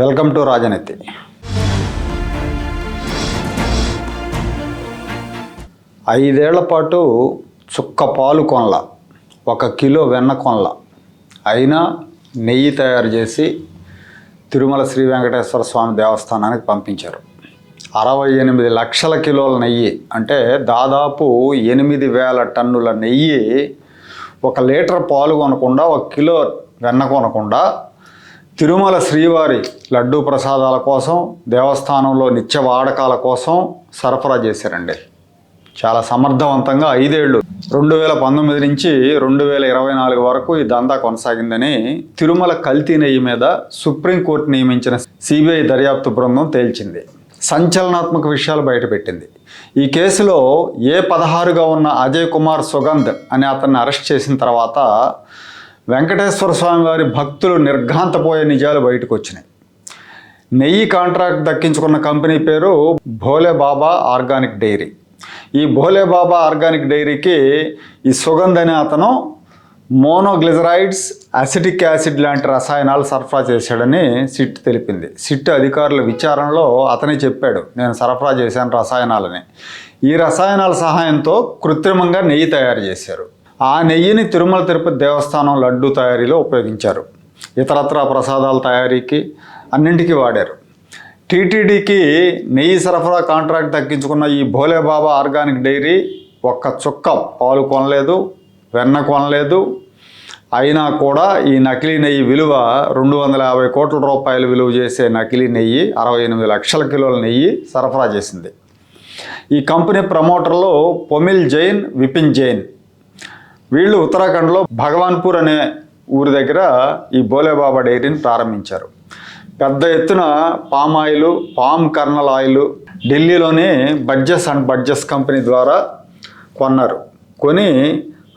Welcome to రాజనీతి. ఐదేళ్ళ పాటు చుక్క పాలు కొనల ఒక కిలో వెన్న కొనల. అయినా నెయ్యి తయారు చేసి తిరుమల శ్రీ వెంకటేశ్వర స్వామి దేవస్థానానికి పంపించారు. అరవై ఎనిమిది లక్షల కిలోల నెయ్యి అంటే దాదాపు ఎనిమిది వేల టన్నుల నెయ్యి ఒక లీటర్ పాలు కొనకుండా ఒక కిలో వెన్న కొనకుండా తిరుమల శ్రీవారి లడ్డూ ప్రసాదాల కోసం దేవస్థానంలో నిత్య వాడకాల కోసం సరఫరా చేశారండి. చాలా సమర్థవంతంగా ఐదేళ్ళు రెండు వేల పంతొమ్మిది నుంచి రెండు వేల ఇరవై నాలుగు వరకు ఈ దందా కొనసాగిందని తిరుమల కల్తీ నెయ్యి మీద సుప్రీంకోర్టు నియమించిన సిబిఐ దర్యాప్తు బృందం తేల్చింది. సంచలనాత్మక విషయాలు బయటపెట్టింది. ఈ కేసులో ఏ పదహారుగా ఉన్న అజయ్ కుమార్ సుగంధ్ అనే అతన్ని అరెస్ట్ చేసిన తర్వాత వెంకటేశ్వర స్వామి వారి భక్తులు నిర్ఘాంతపోయే నిజాలు బయటకు వచ్చినాయి. నెయ్యి కాంట్రాక్ట్ దక్కించుకున్న కంపెనీ పేరు భోలే బాబా ఆర్గానిక్ డైరీ. ఈ భోలే బాబా ఆర్గానిక్ డైరీకి ఈ సుగంధ అనే అతను మోనోగ్లిజరైడ్స్ అసిటిక్ యాసిడ్ లాంటి రసాయనాలు సరఫరా చేశాడని సిట్ తెలిపింది. సిట్ అధికారుల విచారణలో అతనే చెప్పాడు నేను సరఫరా చేశాను రసాయనాలని. ఈ రసాయనాల సహాయంతో కృత్రిమంగా నెయ్యి తయారు చేశారు. ఆ నెయ్యిని తిరుమల తిరుపతి దేవస్థానం లడ్డు తయారీలో ఉపయోగించారు. ఇతరత్ర ప్రసాదాల తయారీకి అన్నింటికీ వాడారు. టీటీడీకి నెయ్యి సరఫరా కాంట్రాక్ట్ తగ్గించుకున్న ఈ భోలేబాబా ఆర్గానిక్ డైరీ ఒక్క చుక్క పాలు కొనలేదు వెన్న కొనలేదు. అయినా కూడా ఈ నకిలీ నెయ్యి విలువ రెండు వందల యాభై కోట్ల రూపాయలు విలువ చేసే నకిలీ నెయ్యి అరవై ఎనిమిది లక్షల కిలోల నెయ్యి సరఫరా చేసింది. ఈ కంపెనీ ప్రమోటర్లు పొమిల్ జైన్ విపిన్ జైన్ వీళ్ళు ఉత్తరాఖండ్లో భగవాన్పూర్ అనే ఊరి దగ్గర ఈ బోలేబాబా డైరీని ప్రారంభించారు. పెద్ద ఎత్తున palm oil palm kernel oil ఢిల్లీలోని బడ్జెస్ అండ్ బడ్జెస్ కంపెనీ ద్వారా కొన్నారు. కొని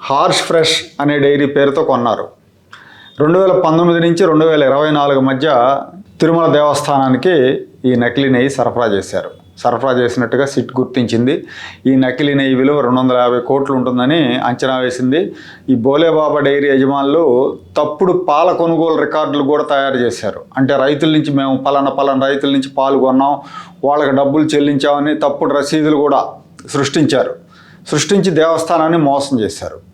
హార్ష్ ఫ్రెష్ అనే డైరీ పేరుతో కొన్నారు. రెండు వేల పంతొమ్మిది నుంచి రెండు వేల ఇరవై నాలుగు మధ్య తిరుమల దేవస్థానానికి ఈ నకిలీ నెయ్యి సరఫరా చేశారు. సరఫరా చేసినట్టుగా సిట్ గుర్తించింది. ఈ నకిలీ నెయ్యి విలువ రెండు వందల యాభై కోట్లు ఉంటుందని అంచనా వేసింది. ఈ బోలేబాబా డైరీ యజమానులు తప్పుడు పాల కొనుగోలు రికార్డులు కూడా తయారు చేశారు. అంటే రైతుల నుంచి మేము పలానా పలానా రైతుల నుంచి పాలు కొన్నాం వాళ్ళకి డబ్బులు చెల్లించామని తప్పుడు రసీదులు కూడా సృష్టించారు. సృష్టించి దేవస్థానాన్ని మోసం చేశారు.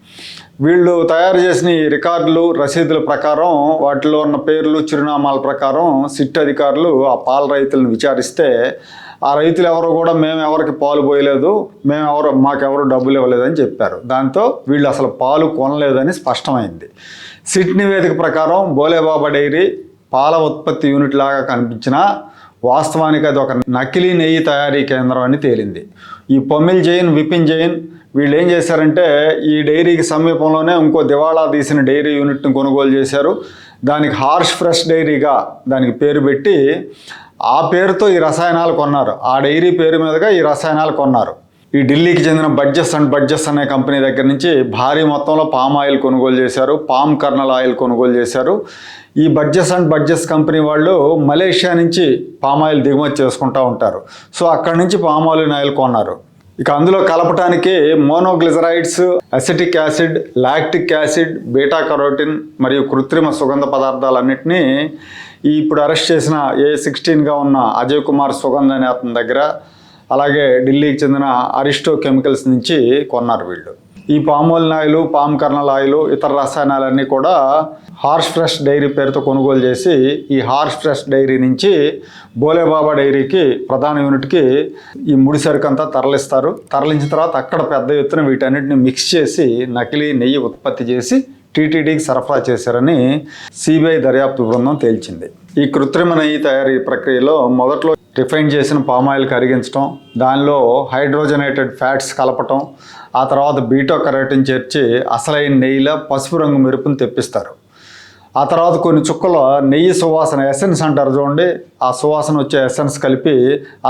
వీళ్ళు తయారు చేసిన ఈ రికార్డులు రసీదుల ప్రకారం వాటిలో ఉన్న పేర్లు చిరునామాల ప్రకారం సిట్ అధికారులు ఆ పాల రైతులను విచారిస్తే ఆ రైతులు ఎవరు కూడా మేము ఎవరికి పాలు పోయలేదు మేము ఎవరు మాకెవరు డబ్బులు ఇవ్వలేదని చెప్పారు. దాంతో వీళ్ళు అసలు పాలు కొనలేదని స్పష్టమైంది. సిట్ నివేదిక ప్రకారం బోలేబాబా డైరీ పాల ఉత్పత్తి యూనిట్ లాగా కనిపించినా వాస్తవానికి అది ఒక నకిలీ నెయ్యి తయారీ కేంద్రం అని తేలింది. ఈ పొమిల్ జైన్ విపిన్ జైన్ వీళ్ళు ఏం చేశారంటే ఈ డైరీకి సమీపంలోనే ఇంకో దివాళా తీసిన డైరీ యూనిట్ని కొనుగోలు చేశారు. దానికి హార్ష్ ఫ్రెష్ డైరీగా దానికి పేరు పెట్టి ఆ పేరుతో ఈ రసాయనాలు కొన్నారు. ఆ డైరీ పేరు మీదుగా ఈ రసాయనాలు కొన్నారు. ఈ ఢిల్లీకి చెందిన బడ్జెస్ అండ్ బడ్జెస్ అనే కంపెనీ దగ్గర నుంచి భారీ మొత్తంలో పామ్ ఆయిల్ కొనుగోలు చేశారు. పామ్ కర్నల్ ఆయిల్ కొనుగోలు చేశారు. ఈ బడ్జెస్ అండ్ బడ్జెస్ కంపెనీ వాళ్ళు మలేషియా నుంచి పామ్ ఆయిల్ దిగుమతి చేసుకుంటూ ఉంటారు. సో అక్కడి నుంచి పామ్ ఆయిల్ ఆయిల్ కొన్నారు. ఇక అందులో కలపటానికి monoglycerides acetic acid lactic acid beta carotene మరియు కృత్రిమ సుగంధ పదార్థాలన్నింటినీ ఈ ఇప్పుడు అరెస్ట్ చేసిన ఏ సిక్స్టీన్గా ఉన్న అజయ్ కుమార్ సుగంధ్ అనే అతని దగ్గర అలాగే ఢిల్లీకి చెందిన అరిస్టో కెమికల్స్ నుంచి కొన్నారు వీళ్ళు. ఈ palmolein oil palm kernel oil ఇతర రసాయనాలన్నీ కూడా హార్స్ ఫ్రెష్ డైరీ పేరుతో కొనుగోలు చేసి ఈ హార్ష్ ఫ్రెష్ డైరీ నుంచి బోలేబాబా డైరీకి ప్రధాన యూనిట్కి ఈ ముడి సరుకు అంతా తరలిస్తారు. తరలించిన తర్వాత అక్కడ పెద్ద ఎత్తున వీటన్నిటిని మిక్స్ చేసి నకిలీ నెయ్యి ఉత్పత్తి చేసి టీటీడీకి సరఫరా చేశారని సిబిఐ దర్యాప్తు బృందం తేల్చింది. ఈ కృత్రిమ నెయ్యి తయారీ ప్రక్రియలో మొదట్లో రిఫైన్ చేసిన పామాయిల్ కరిగించడం దానిలో హైడ్రోజనేటెడ్ ఫ్యాట్స్ కలపటం ఆ తర్వాత బీటో కరోటిన్ చేర్చి అసలైన నెయ్యిలో పసుపు రంగు మెరుపును తెప్పిస్తారు. ఆ తర్వాత కొన్ని చుక్కల నెయ్యి సువాసన ఎసెన్స్ అంటారు చూడండి. ఆ సువాసన వచ్చే ఎసెన్స్ కలిపి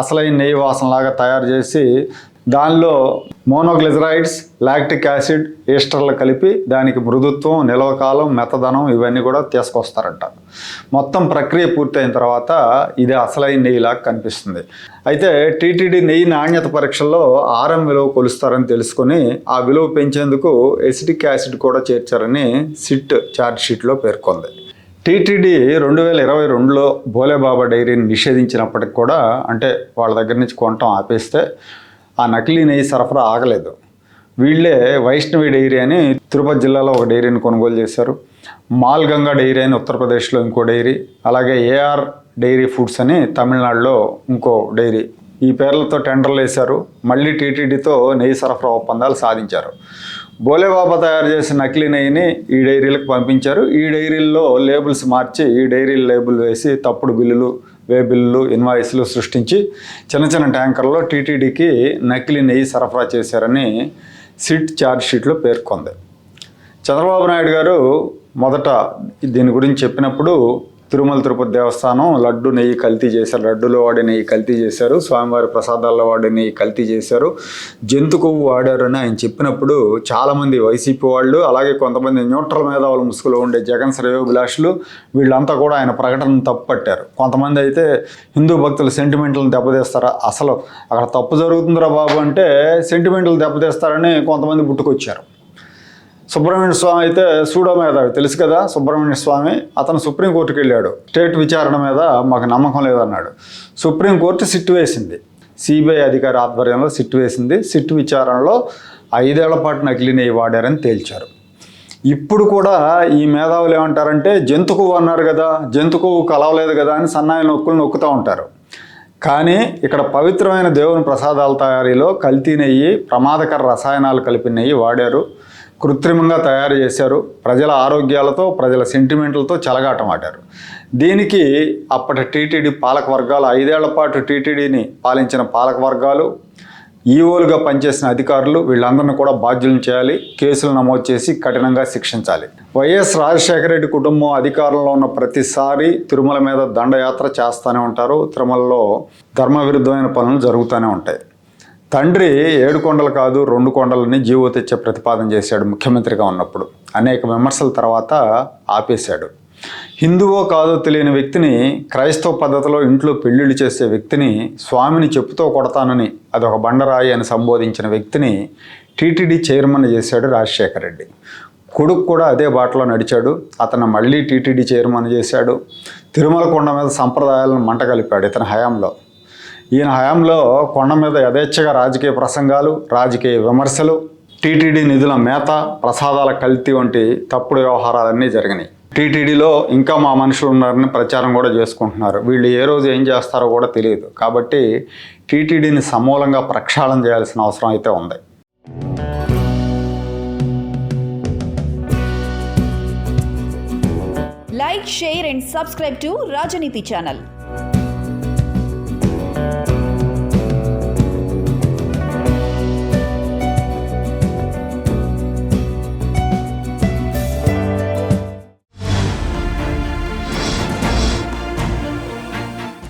అసలైన నెయ్యి వాసనలాగా తయారు చేసి దానిలో మోనోగ్లిజరైడ్స్ లాక్టిక్ యాసిడ్ ఈస్టర్లు కలిపి దానికి మృదుత్వం నిల్వకాలం మెత్తదనం ఇవన్నీ కూడా తీసుకొస్తారంట. మొత్తం ప్రక్రియ పూర్తయిన తర్వాత ఇది అసలైన నెయ్యిలాగా కనిపిస్తుంది. అయితే టీటీడీ నెయ్యి నాణ్యత పరీక్షల్లో ఆరం విలువ కొలుస్తారని తెలుసుకొని ఆ విలువ పెంచేందుకు ఎసిటిక్ యాసిడ్ కూడా చేర్చారని సిట్ ఛార్జ్షీట్లో పేర్కొంది. టీటీడీ రెండు వేల ఇరవై రెండులో భోలేబాబా డైరీని నిషేధించినప్పటికి కూడా అంటే వాళ్ళ దగ్గర నుంచి కొనటం ఆపేస్తే ఆ నకిలీ నెయ్యి సరఫరా ఆగలేదు. వీళ్ళే వైష్ణవి డైరీ అని తిరుపతి జిల్లాలో ఒక డైరీని కొనుగోలు చేశారు. మాల్గంగా డైరీ అని ఉత్తరప్రదేశ్లో ఇంకో డైరీ అలాగే ఏఆర్ డైరీ ఫుడ్స్ అని తమిళనాడులో ఇంకో డైరీ. ఈ పేర్లతో టెండర్లు వేశారు. మళ్ళీ టీటీడీతో నెయ్యి సరఫరా ఒప్పందాలు సాధించారు. బోలేబాబా తయారు చేసిన నకిలీ నెయ్యిని ఈ డైరీలకు పంపించారు. ఈ డైరీల్లో లేబుల్స్ మార్చి ఈ డైరీ లేబుల్ వేసి తప్పుడు బిల్లులు వే బిల్లు ఇన్వాయిస్లు సృష్టించి చిన్న చిన్న ట్యాంకర్లో టీటీడీకి నకిలీ నెయ్యి సరఫరా చేశారని సిట్ ఛార్జ్ షీట్లో పేర్కొంది. చంద్రబాబు నాయుడు గారు మొదట దీని గురించి చెప్పినప్పుడు తిరుమల తిరుపతి దేవస్థానం లడ్డు నెయ్యి కల్తీ చేశారు. లడ్డులో వాడి నెయ్యి కల్తీ చేశారు. స్వామివారి ప్రసాదాల్లో వాడి నెయ్యి కల్తీ చేశారు. జంతు కొవ్వు వాడారు అని ఆయన చెప్పినప్పుడు చాలామంది వైసీపీ వాళ్ళు అలాగే కొంతమంది న్యూట్రల్ మేధావుల ముసుగులో ఉండే జగన్ శ్రేయోభిలాషులు వీళ్ళంతా కూడా ఆయన ప్రకటనను తప్పుపట్టారు. కొంతమంది అయితే హిందూ భక్తుల సెంటిమెంట్లను దెబ్బతీస్తారా? అసలు అక్కడ తప్పు జరుగుతుందిరా బాబు అంటే సెంటిమెంట్లు దెబ్బతీస్తారని కొంతమంది పుట్టుకొచ్చారు సుబ్రహ్మణ్య స్వామి అయితే సూడో మేధావి తెలుసు కదా? సుబ్రహ్మణ్య స్వామి అతను సుప్రీంకోర్టుకి వెళ్ళాడు. స్టేట్ విచారణ మీద మాకు నమ్మకం లేదన్నాడు. సుప్రీంకోర్టు సిట్ వేసింది. సిబిఐ అధికారి ఆధ్వర్యంలో సిట్ వేసింది. సిట్ విచారణలో ఐదేళ్ళ పాటు నకిలీని వాడారని తేల్చారు. ఇప్పుడు కూడా ఈ మేధావులు ఏమంటారంటే జంతు అన్నారు కదా జంతు కలవలేదు కదా అని సన్నాయి నొక్కులు నొక్కుతూ ఉంటారు. కానీ ఇక్కడ పవిత్రమైన దేవుని ప్రసాదాల తయారీలో కల్తీ నెయ్యి ప్రమాదకర రసాయనాలు కలిపిన నెయ్యి వాడారు. కృత్రిమంగా తయారు చేశారు. ప్రజల ఆరోగ్యాలతో ప్రజల సెంటిమెంట్లతో చెలగాటం ఆడారు. దీనికి అప్పటి టీటీడీ పాలక వర్గాలు ఐదేళ్ళ పాటు టీటీడీని పాలించిన పాలక వర్గాలు ఈఓలుగా పనిచేసిన అధికారులు వీళ్ళందరినీ కూడా బాధ్యులను చేయాలి కేసులు నమోదు చేసి కఠినంగా శిక్షించాలి. వైఎస్ రాజశేఖర రెడ్డి కుటుంబం అధికారంలో ఉన్న ప్రతిసారి తిరుమల మీద దండయాత్ర చేస్తూనే ఉంటారు. తిరుమలలో ధర్మ విరుద్ధమైన పనులు జరుగుతూనే ఉంటాయి. తండ్రి ఏడు కొండలు కాదు రెండు కొండలని జీవో తెచ్చే ప్రతిపాదన చేశాడు ముఖ్యమంత్రిగా ఉన్నప్పుడు. అనేక విమర్శల తర్వాత ఆపేశాడు. హిందువో కాదో తెలియని వ్యక్తిని క్రైస్తవ పద్ధతిలో ఇంట్లో పెళ్ళిళ్ళు చేసే వ్యక్తిని స్వామిని చెప్పుతో కొడతానని అదొక బండరాయి అని సంబోధించిన వ్యక్తిని టీటీడీ చైర్మన్ చేశాడు రాజశేఖర రెడ్డి. కొడుకు కూడా అదే బాటలో నడిచాడు. అతను మళ్ళీ టీటీడీ చైర్మన్ చేశాడు. తిరుమల కొండ మీద సంప్రదాయాలను మంటగలిపాడు ఇతని హయాంలో. ఈయన హయాంలో కొండ మీద యథేచ్ఛగా రాజకీయ ప్రసంగాలు రాజకీయ విమర్శలు టీటీడీ నిధుల మేత ప్రసాదాల కల్తీ వంటి తప్పుడు వ్యవహారాలన్నీ జరిగినాయి. టీటీడీలో ఇంకా మా మనుషులు ఉన్నారని ప్రచారం కూడా చేసుకుంటున్నారు. వీళ్ళు ఏ రోజు ఏం చేస్తారో కూడా తెలియదు. కాబట్టి టీటీడీని సమూలంగా ప్రక్షాళన చేయాల్సిన అవసరం అయితే ఉంది. Like share and subscribe to Rajaneeti channel